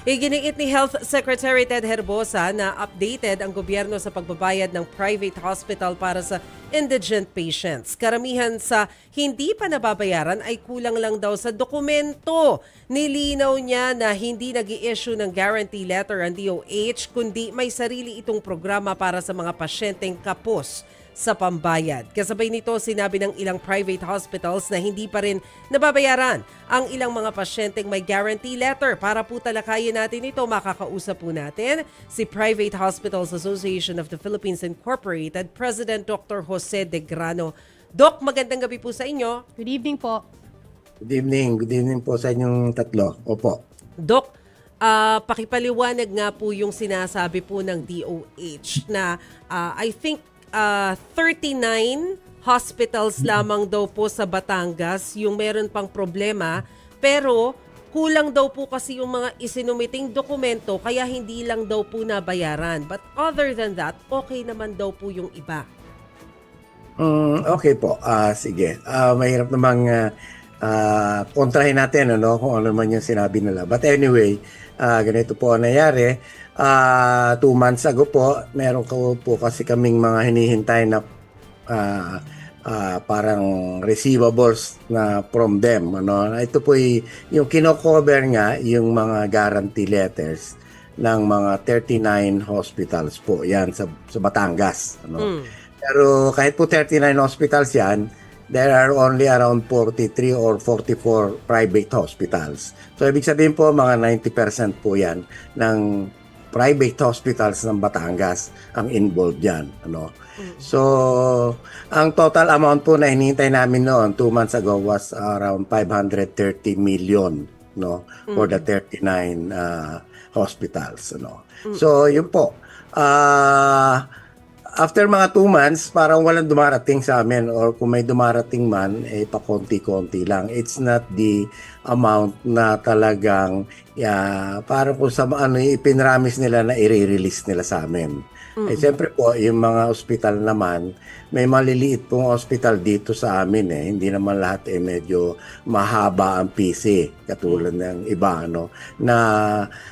Iginiit ni Health Secretary Ted Herbosa na updated ang gobyerno sa pagbabayad ng private hospital para sa indigent patients. Karamihan sa hindi pa nababayaran ay kulang lang daw sa dokumento. Nilinaw niya na hindi nag issue ng guarantee letter ang DOH kundi may sarili itong programa para sa mga pasyenteng kapos sa pambayad. Kasabay nito, sinabi ng ilang private hospitals na hindi pa rin nababayaran ang ilang mga pasyenteng may guarantee letter. Para po talakayin natin ito, makakausap po natin si Private Hospitals Association of the Philippines Incorporated, President Dr. Jose De Grano. Doc, magandang gabi po sa inyo. Good evening po. Good evening. Good evening po sa inyong tatlo. Opo. Doc, ah, pakipaliwanag nga po yung sinasabi po ng DOH na ah, I think ah, 39 hospitals lamang daw po sa Batangas yung meron pang problema pero kulang daw po kasi yung mga isinumiting dokumento kaya hindi lang daw po nabayaran. But other than that, okay naman daw po yung iba. Mm, okay po. Ah, sige. Ah, mahirap namang ah, ah, kontrahin natin ano, kung ano man yung sinabi nila. But anyway, ah, ganito po ang nangyari. Ah, two months ago po, meron ko po kasi kaming mga hinihintay na ah, ah, parang receivables na from them. Ano. Ito po y- yung kino-cover nga yung mga guarantee letters ng mga 39 hospitals po yan sa, sa Batangas. Ano. Mm. Pero kahit po 39 hospitals yan, there are only around 43 or 44 private hospitals. So ibig sabihin po mga 90% po yan ng private hospitals ng Batangas ang involved yan. Ano? So, ang total amount po na hinihintay namin noon two months ago was around 530 million no for the 39 uh, hospitals ano. So, yun po. Ah after mga two months, parang walang dumarating sa amin or kung may dumarating man, eh pakonti-konti lang. It's not the amount na talagang yeah, parang kung sa ano, ipinramis nila na i-release nila sa amin. Eh, siyempre po, yung mga ospital naman, may maliliit pong ospital dito sa amin eh. Hindi naman lahat eh medyo mahaba ang PC, katulad ng iba, ano. Na,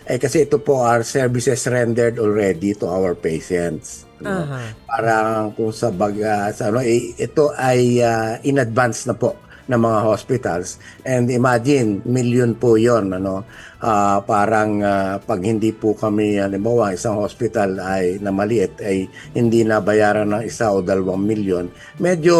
eh kasi ito po are services rendered already to our patients. ano. Aha. Parang kung sa baga, sa ano, eh, ito ay ah, in advance na po ng mga hospitals. And imagine, million po yon ano. Ah, parang ah, pag hindi po kami, halimbawa, isang hospital ay na maliit, ay hindi na bayaran ng isa o dalawang milyon, medyo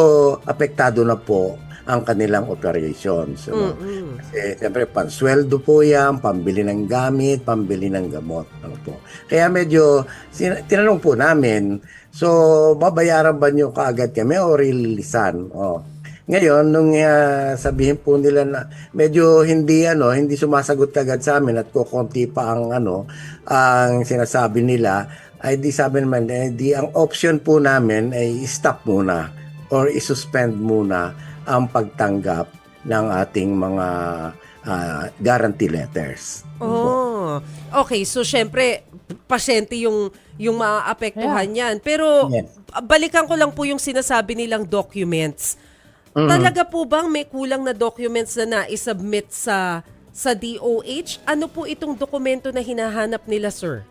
apektado na po ang kanilang operations. Ano? Mm-mm. Kasi siyempre, pansweldo po yan, pambili ng gamit, pambili ng gamot. Ano po. Kaya medyo, sin- tinanong po namin, so, babayaran ba nyo kaagad kami o rilisan? Oh. Ngayon, nung ah, sabihin po nila na medyo hindi ano, hindi sumasagot agad sa amin at kukunti pa ang ano, ang sinasabi nila, ay di sabi naman, eh, di ang option po namin ay stop muna or isuspend muna ang pagtanggap ng ating mga ah, guarantee letters. Oh. Okay, so syempre pasyente yung yung maaapektuhan niyan. Pero Yes. balikan ko lang po yung sinasabi nilang documents. Talaga po bang may kulang na documents na na-submit sa sa DOH? Ano po itong dokumento na hinahanap nila, sir?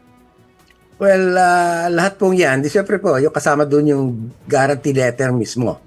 Well, ah, lahat pong yan, di syempre po, yung kasama doon yung guarantee letter mismo.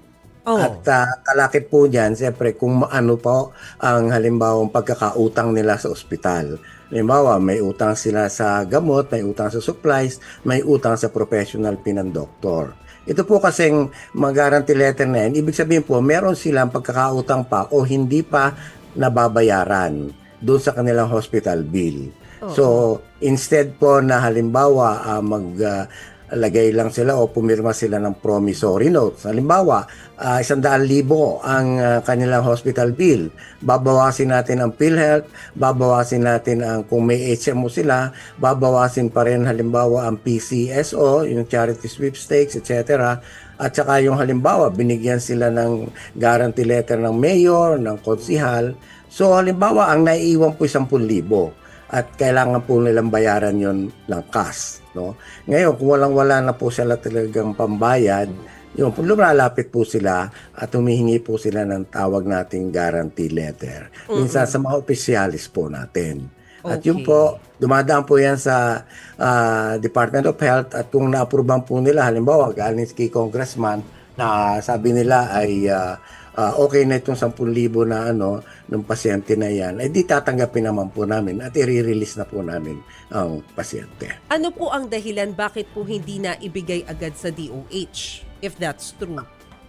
Oh. At uh, kalakip po dyan, siyempre, kung ano po ang halimbawa pagkakautang nila sa ospital. Halimbawa, may utang sila sa gamot, may utang sa supplies, may utang sa professional pinang-doktor. Ito po kasing mga guarantee letter na yan, ibig sabihin po, meron silang pagkakautang pa o hindi pa nababayaran doon sa kanilang hospital bill. So, instead po na halimbawa ah, mag ah, lagay lang sila o pumirma sila ng promissory notes. Halimbawa, uh, isandaan libo ang ah, kanilang hospital bill. Babawasin natin ang PhilHealth, babawasin natin ang kung may HMO sila, babawasin pa rin halimbawa ang PCSO, yung charity sweepstakes, etc. At saka yung halimbawa, binigyan sila ng guarantee letter ng mayor, ng konsihal. So halimbawa, ang naiiwan po 10,000 at kailangan po nilang bayaran yon ng cash. No? Ngayon, kung walang-wala na po sila talagang pambayad, yun, lumalapit po sila at humihingi po sila ng tawag nating guarantee letter. Minsan sa mga opisyalis po natin. At yun Okay. po, dumadaan po yan sa ah, Department of Health at kung na-approvean po nila, halimbawa, galing kay congressman na sabi nila ay ah, ah, okay na itong 10,000 na ano ng pasyente na yan, ay di tatanggapin naman po namin at i-release na po namin ang pasyente. Ano po ang dahilan bakit po hindi na ibigay agad sa DOH? If that's true.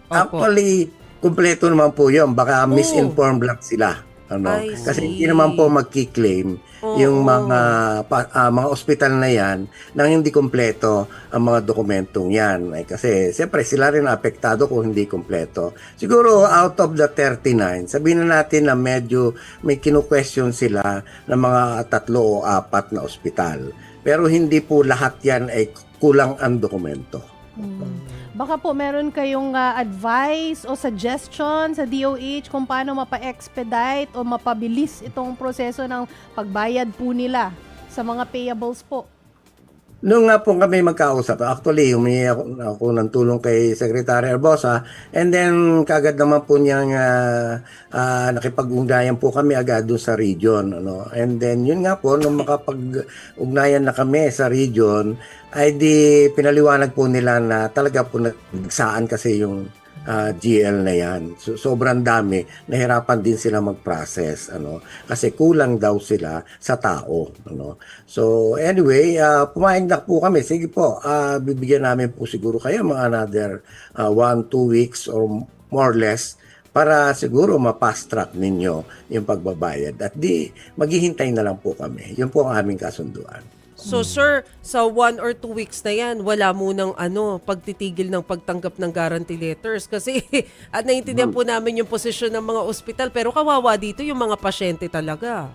Opo. Actually, kumpleto naman po yun. Baka misinformed lang sila. Ano? I Kasi hindi naman po magki-claim Oo. yung mga pa- ah, mga ospital na yan nang hindi kumpleto ang mga dokumentong yan. Ay, kasi siyempre sila rin apektado kung hindi kumpleto. Siguro out of the 39, sabihin na natin na medyo may kinu-question sila ng mga tatlo o apat na ospital. Pero hindi po lahat yan ay kulang ang dokumento. Baka po meron kayong ah, advice o suggestion sa DOH kung paano mapa-expedite o mapabilis itong proseso ng pagbayad po nila sa mga payables po. Noong nga po kami magkausap, actually humingi ako, ako ng tulong kay Secretary Arbosa and then kagad naman po niyang uh, nakipag-ugnayan po kami agad doon sa region. Ano? And then yun nga po, nung makapag-ugnayan na kami sa region, ay di pinaliwanag po nila na talaga po nagsaan kasi yung ah, GL na yan. So, sobrang dami, nahirapan din sila mag-process ano kasi kulang daw sila sa tao ano. So anyway, uh, pumayag na po kami. Sige po, ah, bibigyan namin po siguro kayo mga another ah, one, two weeks or more or less para siguro ma-fast track ninyo yung pagbabayad at di maghihintay na lang po kami. Yun po ang aming kasunduan. So sir, sa one or two weeks na yan, wala munang ano, pagtitigil ng pagtanggap ng guarantee letters. Kasi at naiintindihan po namin yung posisyon ng mga ospital, pero kawawa dito yung mga pasyente talaga.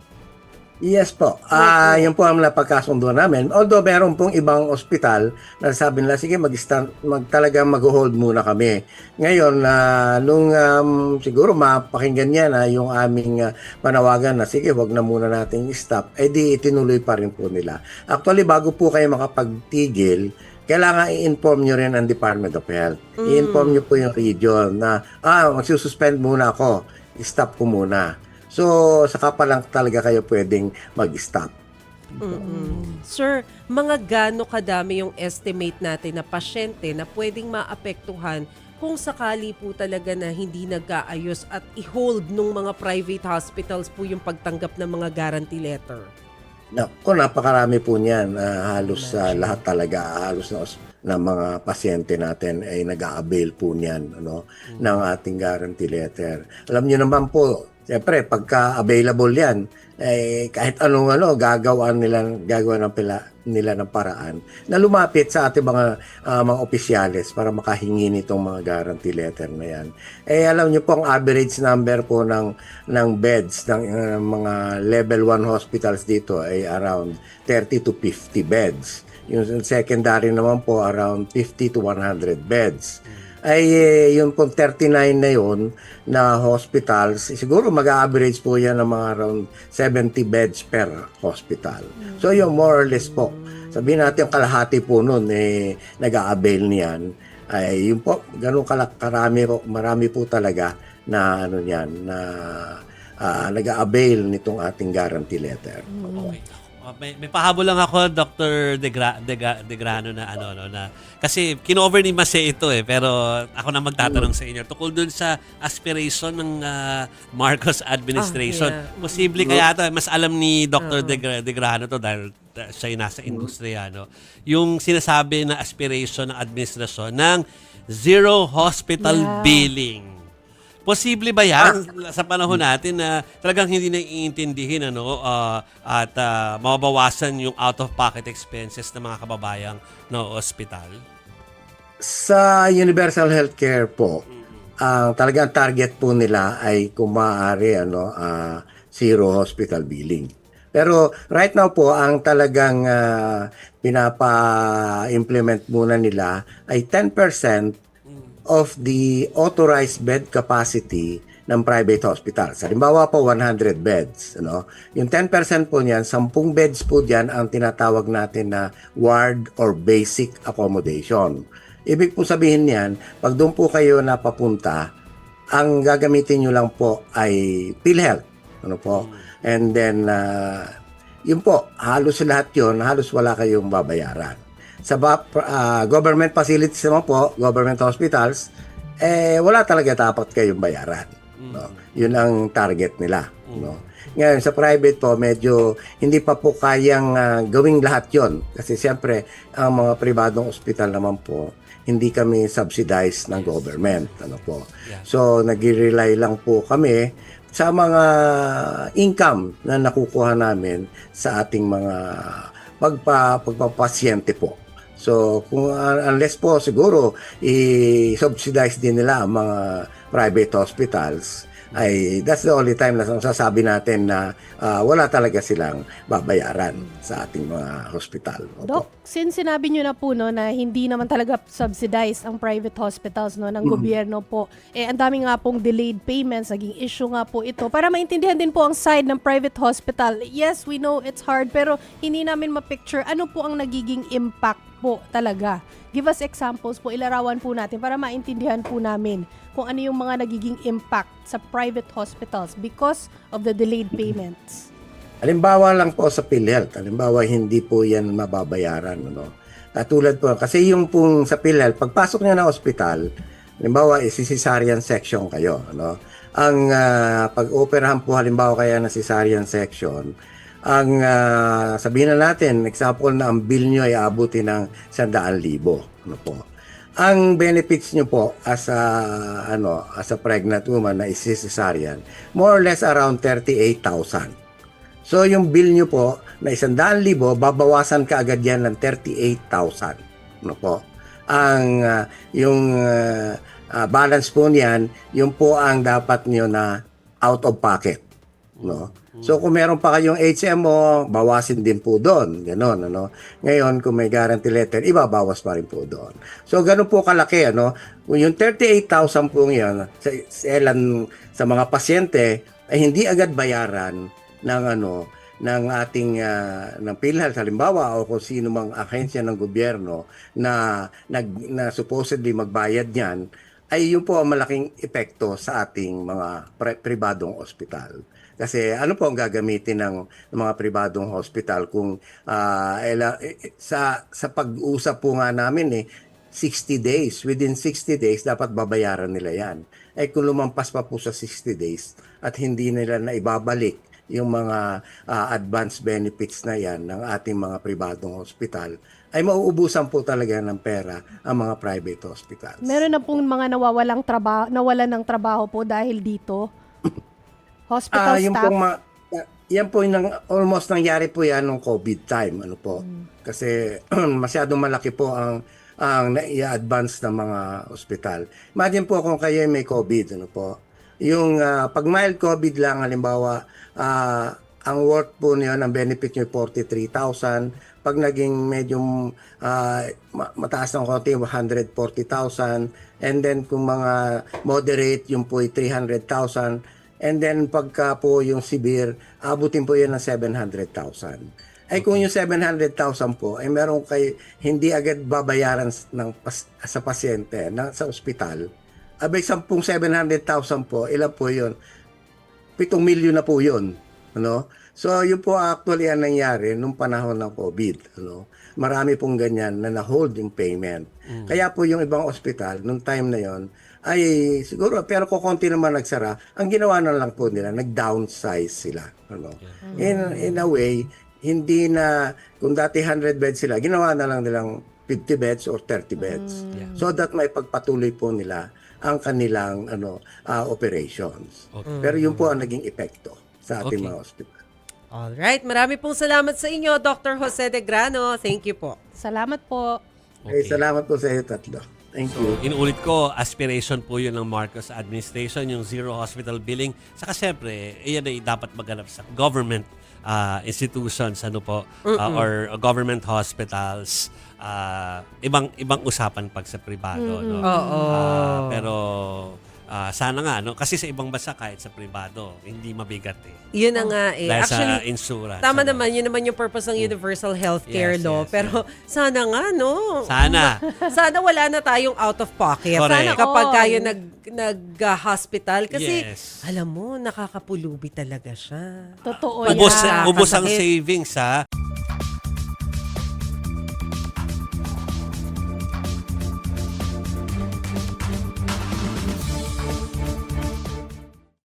Yes po. Ah, yun po ang napagkasundo namin. Although meron pong ibang ospital na sabi nila, sige, mag, mag talagang mag-hold muna kami. Ngayon, na nung um, siguro mapakinggan niya na yung aming ah, panawagan na, sige, wag na muna natin i-stop, eh di itinuloy pa rin po nila. Actually, bago po kayo makapagtigil, kailangan i-inform nyo rin ang Department of Health. I-inform nyo po yung region na, ah, magsususpend muna ako. I-stop ko muna. So, saka pa lang talaga kayo pwedeng mag-stop. Mm-mm. Sir, mga gaano kadami yung estimate natin na pasyente na pwedeng maapektuhan kung sakali po talaga na hindi nag-aayos at i-hold nung mga private hospitals po yung pagtanggap ng mga guarantee letter? Naku, napakarami po niyan. Ah, halos sa lahat talaga, halos na, na mga pasyente natin ay nag-a-avail po niyan ano, ng ating guarantee letter. Alam niyo naman po, siyempre, pagka available yan, eh, kahit anong ano, gagawin nila, gagawa ng pila, nila ng paraan na lumapit sa ating mga ah, mga opisyales para makahingi nitong mga guarantee letter na yan. Eh alam niyo po ang average number po ng ng beds ng ah, mga level 1 hospitals dito ay around 30 to 50 beds. Yung secondary naman po around 50 to 100 beds ay eh, yung pong 39 na yun na hospitals, siguro mag-average po yan ng mga around 70 beds per hospital. So yung more or less po, sabihin natin yung kalahati po nun eh, nag-a-avail niyan, ay yun po, ganun karami po, marami po talaga na ano niyan, na ah, nag-a-avail nitong ating guarantee letter. Okay. Uh, may, may pahabol lang ako, Dr. Degra, Dega, Degrano, na ano, no, na, kasi kinover ni Mase ito eh, pero ako na magtatanong sa inyo. Tukol dun sa aspiration ng ah, Marcos administration. Ah, yeah. Posible kaya ito, mas alam ni Dr. Degra, Degrano to dahil uh, siya nasa industriya, no? Yung sinasabi na aspiration ng administrasyon ng zero hospital Yeah. billing. Posible ba yan sa panahon natin na talagang hindi na iintindihin ano, ah, at ah, mababawasan yung out-of-pocket expenses ng mga kababayang no ospital? Sa universal healthcare po, ang talagang target po nila ay kung maaari ano, ah, zero hospital billing. Pero right now po, ang talagang ah, pinapa-implement muna nila ay 10% of the authorized bed capacity ng private hospital. Sa halimbawa po, 100 beds. Ano? Yung 10% po niyan, 10 beds po diyan ang tinatawag natin na ward or basic accommodation. Ibig po sabihin niyan, pag doon po kayo napapunta, ang gagamitin nyo lang po ay PhilHealth. Ano po? And then, uh, yun po, halos lahat yun, halos wala kayong babayaran. Sa ah, government facilities naman po, government hospitals, eh wala talaga dapat kayong bayaran. No? Yun ang target nila. No? Ngayon, sa private po, medyo hindi pa po kayang ah, gawing lahat yon Kasi siyempre, ang mga pribadong ospital naman po, hindi kami subsidized ng government. Ano po. Yeah. So, nag-rely lang po kami sa mga income na nakukuha namin sa ating mga pagpa, pagpapasyente po. So, kung uh, unless po siguro i-subsidize din nila ang mga private hospitals, ay that's the only time na sasabi natin na ah, wala talaga silang babayaran sa ating mga hospital. Opo. Doc, since sinabi nyo na po no, na hindi naman talaga subsidized ang private hospitals no, ng gobyerno po, eh ang dami nga pong delayed payments, naging issue nga po ito. Para maintindihan din po ang side ng private hospital, yes, we know it's hard, pero hindi namin ma-picture ano po ang nagiging impact po talaga. Give us examples po, ilarawan po natin para maintindihan po namin kung ano yung mga nagiging impact sa private hospitals because of the delayed payments. Halimbawa lang po sa PhilHealth, halimbawa hindi po yan mababayaran. Ano? Katulad po, kasi yung pong sa PhilHealth, pagpasok niya ng ospital, halimbawa isi-cesarean section kayo. Ano? Ang ah, pag-operahan po halimbawa kaya ng cesarean section, ang ah, sabihin na natin, example na ang bill nyo ay abuti ng 100,000. Ano po? Ang benefits nyo po as a, ano, as a pregnant woman na isi-cesarean, more or less around 38,000. So yung bill nyo po na 100,000, babawasan ka agad yan ng 38,000. Ano po? Ang ah, yung ah, ah, balance po niyan, yung po ang dapat nyo na out of pocket. No? So kung meron pa kayong HMO, bawasin din po doon. Ganon, ano. Ngayon, kung may guarantee letter, ibabawas pa rin po doon. So ganun po kalaki, ano. Yung 38,000 po yan, sa, sa, sa mga pasyente, ay hindi agad bayaran ng ano ng ating ah, ng PhilHealth halimbawa o kung sino mang ahensya ng gobyerno na nag na supposedly magbayad niyan ay yun po ang malaking epekto sa ating mga pri- pribadong ospital. Kasi ano po ang gagamitin ng, ng mga pribadong hospital kung eh, sa sa pag-usap po nga namin eh 60 days. Within 60 days, dapat babayaran nila yan. Eh kung lumampas pa po sa 60 days at hindi nila na ibabalik yung mga ah, advance benefits na yan ng ating mga pribadong hospital, ay mauubusan po talaga ng pera ang mga private hospitals. Meron na pong mga nawawalang trabaho, nawalan ng trabaho po dahil dito. Hospital Ah, yung staff. pong ma- yan po yung almost nangyari po yan nung COVID time, ano po. Kasi masyadong malaki po ang ang na-advance ng mga ospital. Imagine po kung kayo ay may COVID, ano po. Yung ah, pag mild COVID lang halimbawa, ah, ang worth po niyo ng benefit niyo 43,000. Pag naging medyo ma- mataas ng konti 140,000 and then kung mga moderate yung po ay 300,000 and then pagka po yung severe abutin po yan ng 700,000 ay kung yung 700,000 po ay meron kay hindi agad babayaran ng sa pasyente na sa ospital abay 10 700,000 po. Ilan po yun? 7 milyon na po yun ano? So yun po actually ang nangyari nung panahon ng COVID ano? Marami pong ganyan na na-hold yung payment. Kaya po yung ibang ospital nung time na yon ay siguro pero kung konti naman nagsara. Ang ginawa na lang po nila nag-downsize sila ano? In in a way hindi na kung dati 100 beds sila ginawa na lang nilang 50 beds or 30 beds. So that may pagpatuloy po nila ang kanilang ano ah, operations Okay. pero yun po ang naging epekto sa ating Okay. mga ospital Alright, marami pong salamat sa inyo, Dr. Jose De Grano. Thank you po. Salamat po. Eh, salamat po sa iyo tatlo thank So, you inuulit ko, aspiration po yun ng Marcos administration, yung zero hospital billing. Saka siyempre, iyan ay dapat maganap sa government ah, institutions ano po ah, or government hospitals Ah, ibang ibang usapan pag sa pribado no Oo. Ah, pero Ah, sana nga, no? Kasi sa ibang bansa, kahit sa privado, hindi mabigat eh. Yun na nga eh. Dahil Actually, sa insurance. Tama ano. naman, yun naman yung purpose ng universal healthcare Yes, law. yes, Pero sana nga, no? Sana. Sana wala na tayong out of pocket. Correct. Sana kapag all. kayo nag, nag-hospital. Kasi, Yes. alam mo, nakakapulubi talaga siya. Totoo Ubos, yan. Yeah. ubos ang Kasakit. savings, ha?